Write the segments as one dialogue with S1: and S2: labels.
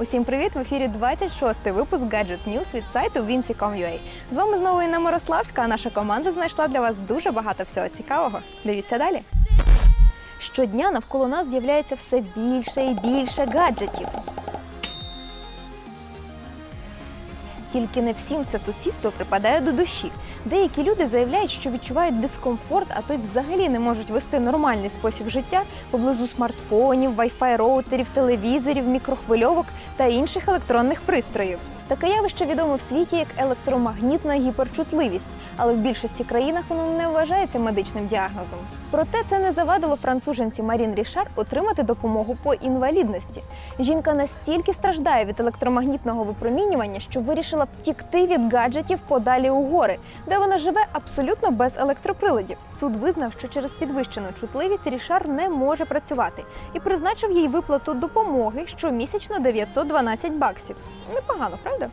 S1: Усім привіт! В ефірі 26-й випуск Gadget News від сайту Vinci.com.ua. З вами знову Інна Мирославська, а наша команда знайшла для вас дуже багато всього цікавого. Дивіться далі. Щодня навколо нас з'являється все більше і більше гаджетів. Тільки не всім це сусідство припадає до душі. Деякі люди заявляють, що відчувають дискомфорт, а то й взагалі не можуть вести нормальний спосіб життя поблизу смартфонів, вай-фай роутерів, телевізорів, мікрохвильовок та інших електронних пристроїв. Таке явище відоме в світі як електромагнітна гіперчутливість, але в більшості країнах воно не вважається медичним діагнозом. Проте це не завадило француженці Марін Рішар отримати допомогу по інвалідності. Жінка настільки страждає від електромагнітного випромінювання, що вирішила втікти від гаджетів подалі у гори, де вона живе абсолютно без електроприладів. Суд визнав, що через підвищену чутливість Рішар не може працювати і призначив їй виплату допомоги щомісячно 912 баксів. Непогано, правда?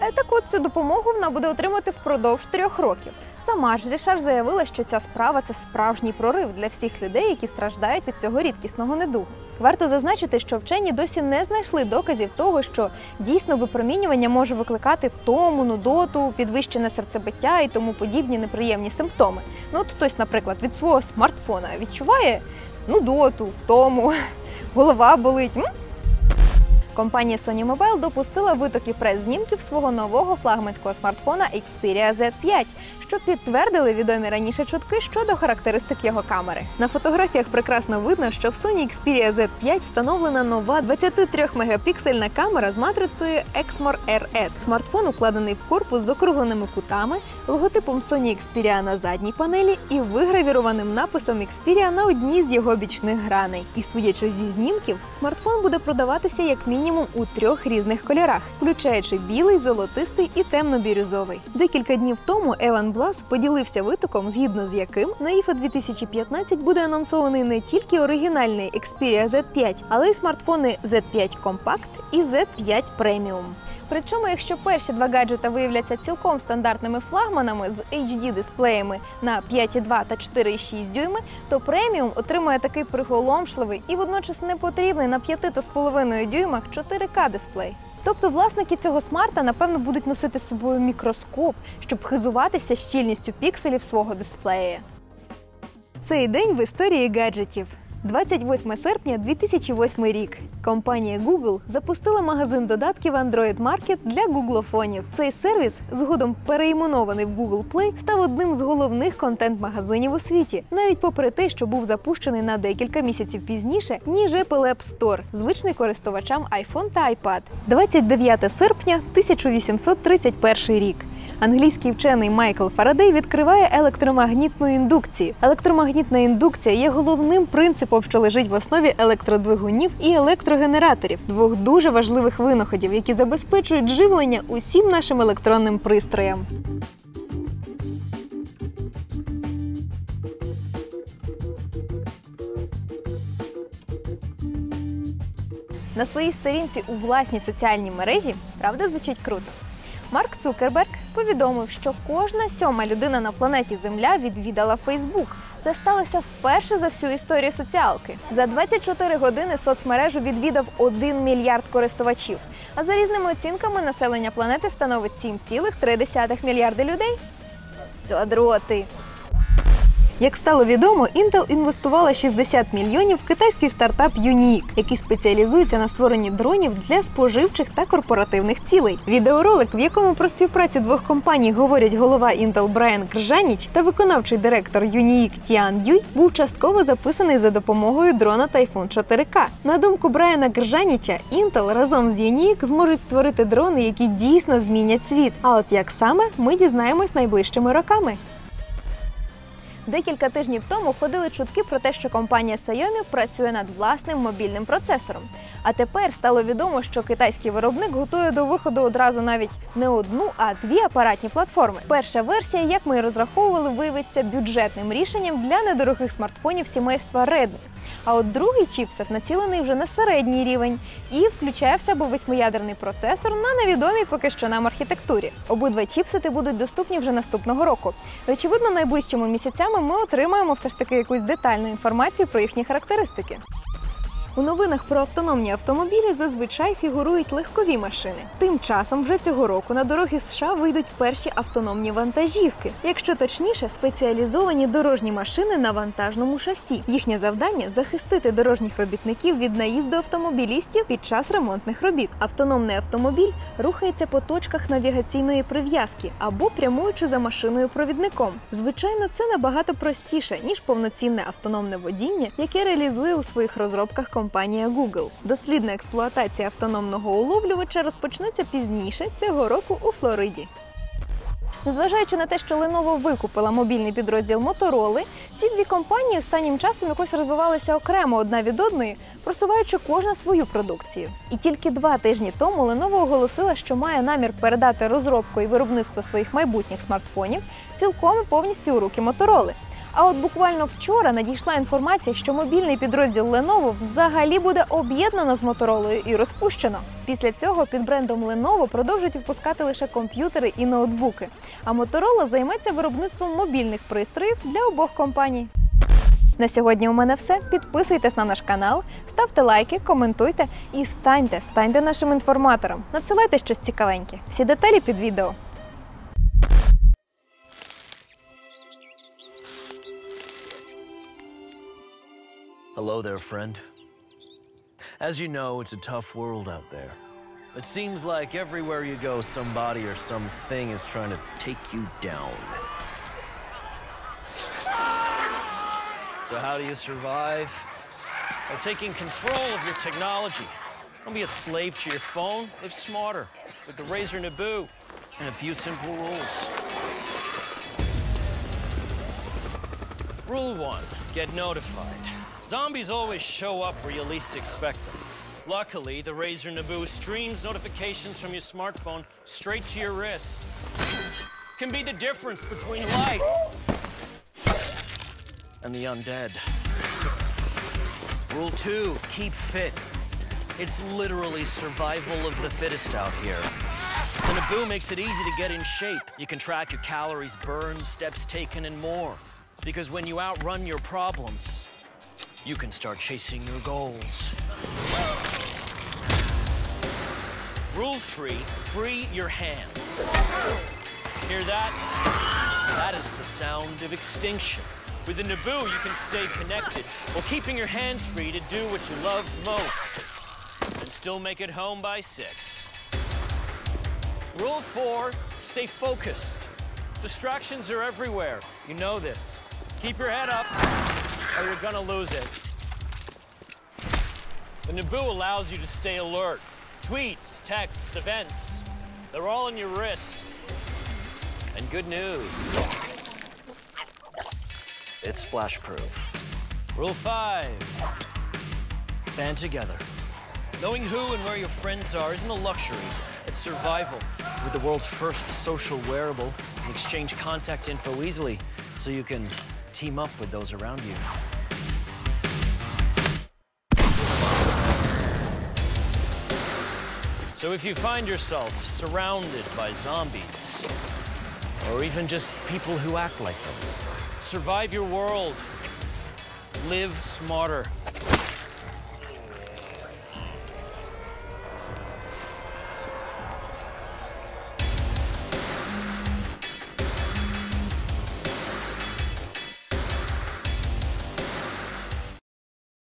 S1: Е, Так от цю допомогу вона буде отримати впродовж трьох років. Сама ж Рішар заявила, що ця справа це справжній прорив для всіх людей, які страждають від цього рідкісного недугу. Варто зазначити, що вчені досі не знайшли доказів того, що дійсно випромінювання може викликати втому, нудоту, підвищене серцебиття і тому подібні неприємні симптоми. Ну, от хтось, наприклад, від свого смартфона відчуває нудоту, втому, голова болить. Компанія Sony Mobile допустила витоки прес-знімків свого нового флагманського смартфона Xperia Z5, що підтвердили відомі раніше чутки щодо характеристик його камери. На фотографіях прекрасно видно, що в Sony Xperia Z5 встановлена нова 23-мегапіксельна камера з матрицею Exmor RS. Смартфон укладений в корпус з округленими кутами, логотипом Sony Xperia на задній панелі і вигравірованим написом Xperia на одній з його бічних граней. І судячи зі знімків, смартфон буде продаватися як мінімум у трьох різних кольорах, включаючи білий, золотистий і темно-бірюзовий. Декілька днів тому Еван Блас поділився витоком, згідно з яким на IFA 2015 буде анонсований не тільки оригінальний Xperia Z5, але й смартфони Z5 Compact і Z5 Premium. Причому, якщо перші два гаджета виявляться цілком стандартними флагманами з HD-дисплеями на 5,2 та 4,6 дюйми, то преміум отримує такий приголомшливий і водночас непотрібний на 5,5 дюймах 4К дисплей. Тобто власники цього смарта напевно будуть носити з собою мікроскоп, щоб хизуватися щільністю пікселів свого дисплея. Цей день в історії гаджетів. 28 серпня 2008 рік. Компанія Google запустила магазин додатків Android Market для гуглофонів. Цей сервіс, згодом переіменований в Google Play, став одним з головних контент-магазинів у світі, навіть попри те, що був запущений на декілька місяців пізніше, ніж Apple App Store, звичний користувачам iPhone та iPad. 29 серпня 1831 рік. Англійський вчений Майкл Фарадей відкриває електромагнітну індукцію. Електромагнітна індукція є головним принципом, що лежить в основі електродвигунів і електрогенераторів, двох дуже важливих винаходів, які забезпечують живлення усім нашим електронним пристроям. На своїй сторінці у власній соціальній мережі правда звучить круто. Марк Цукерберг повідомив, що кожна сьома людина на планеті Земля відвідала Фейсбук. Це сталося вперше за всю історію соціалки. За 24 години соцмережу відвідав 1 мільярд користувачів. А за різними оцінками населення планети становить 7,3 мільярди людей. Задроти! Як стало відомо, Intel інвестувала 60 мільйонів в китайський стартап Unique, який спеціалізується на створенні дронів для споживчих та корпоративних цілей. Відеоролик, в якому про співпрацю двох компаній говорять голова Intel Брайан Кржаніч та виконавчий директор Unique Тіан Юй, був частково записаний за допомогою дрона Typhoon 4K. На думку Брайана Кржаніча, Intel разом з Unique зможуть створити дрони, які дійсно змінять світ. А от як саме ми дізнаємось найближчими роками. Декілька тижнів тому ходили чутки про те, що компанія Xiaomi працює над власним мобільним процесором. А тепер стало відомо, що китайський виробник готує до виходу одразу навіть не одну, а дві апаратні платформи. Перша версія, як ми і розраховували, виявиться бюджетним рішенням для недорогих смартфонів сімейства Redmi. А от другий чіпсет націлений вже на середній рівень і включає в себе восьмиядерний процесор на невідомій поки що нам архітектурі. Обидва чіпсети будуть доступні вже наступного року. Очевидно, найближчими місяцями ми отримаємо все ж таки якусь детальну інформацію про їхні характеристики. У новинах про автономні автомобілі зазвичай фігурують легкові машини. Тим часом вже цього року на дороги США вийдуть перші автономні вантажівки, якщо точніше, спеціалізовані дорожні машини на вантажному шасі. Їхнє завдання захистити дорожніх робітників від наїзду автомобілістів під час ремонтних робіт. Автономний автомобіль рухається по точках навігаційної прив'язки або прямуючи за машиною провідником. Звичайно, це набагато простіше ніж повноцінне автономне водіння, яке реалізує у своїх розробках компанія Google. Дослідна експлуатація автономного уловлювача розпочнеться пізніше цього року у Флориді. Незважаючи на те, що Lenovo викупила мобільний підрозділ Motorola, ці дві компанії останнім часом якось розвивалися окремо одна від одної, просуваючи кожна свою продукцію. І тільки два тижні тому Lenovo оголосила, що має намір передати розробку і виробництво своїх майбутніх смартфонів цілком і повністю у руки Motorola. А от буквально вчора надійшла інформація, що мобільний підрозділ Lenovo взагалі буде об'єднано з Моторолою і розпущено. Після цього під брендом Lenovo продовжують випускати лише комп'ютери і ноутбуки. А Motorola займеться виробництвом мобільних пристроїв для обох компаній. На сьогодні у мене все. Підписуйтесь на наш канал, ставте лайки, коментуйте і станьте, станьте нашим інформатором. Надсилайте щось цікавеньке. Всі деталі під відео.
S2: Hello there, friend. As you know, it's a tough world out there. It seems like everywhere you go, somebody or something is trying to take you down. So, how do you survive? By taking control of your technology. Don't be a slave to your phone. Live smarter with the Razer Naboo and a few simple rules. Rule one get notified. Zombies always show up where you least expect them. Luckily, the Razer Naboo streams notifications from your smartphone straight to your wrist. Can be the difference between life and the undead. Rule two keep fit. It's literally survival of the fittest out here. The Naboo makes it easy to get in shape. You can track your calories burned, steps taken, and more. Because when you outrun your problems, you can start chasing your goals. Rule three, free your hands. Hear that? That is the sound of extinction. With the Naboo, you can stay connected while keeping your hands free to do what you love most and still make it home by six. Rule four, stay focused. Distractions are everywhere. You know this. Keep your head up or you're gonna lose it. The Naboo allows you to stay alert. Tweets, texts, events, they're all in your wrist. And good news, it's splash proof. Rule five, band together. Knowing who and where your friends are isn't a luxury, it's survival. With the world's first social wearable, you exchange contact info easily so you can team up with those around you. So if you find yourself surrounded by zombies, or even just people who act like them, survive your world. Live smarter.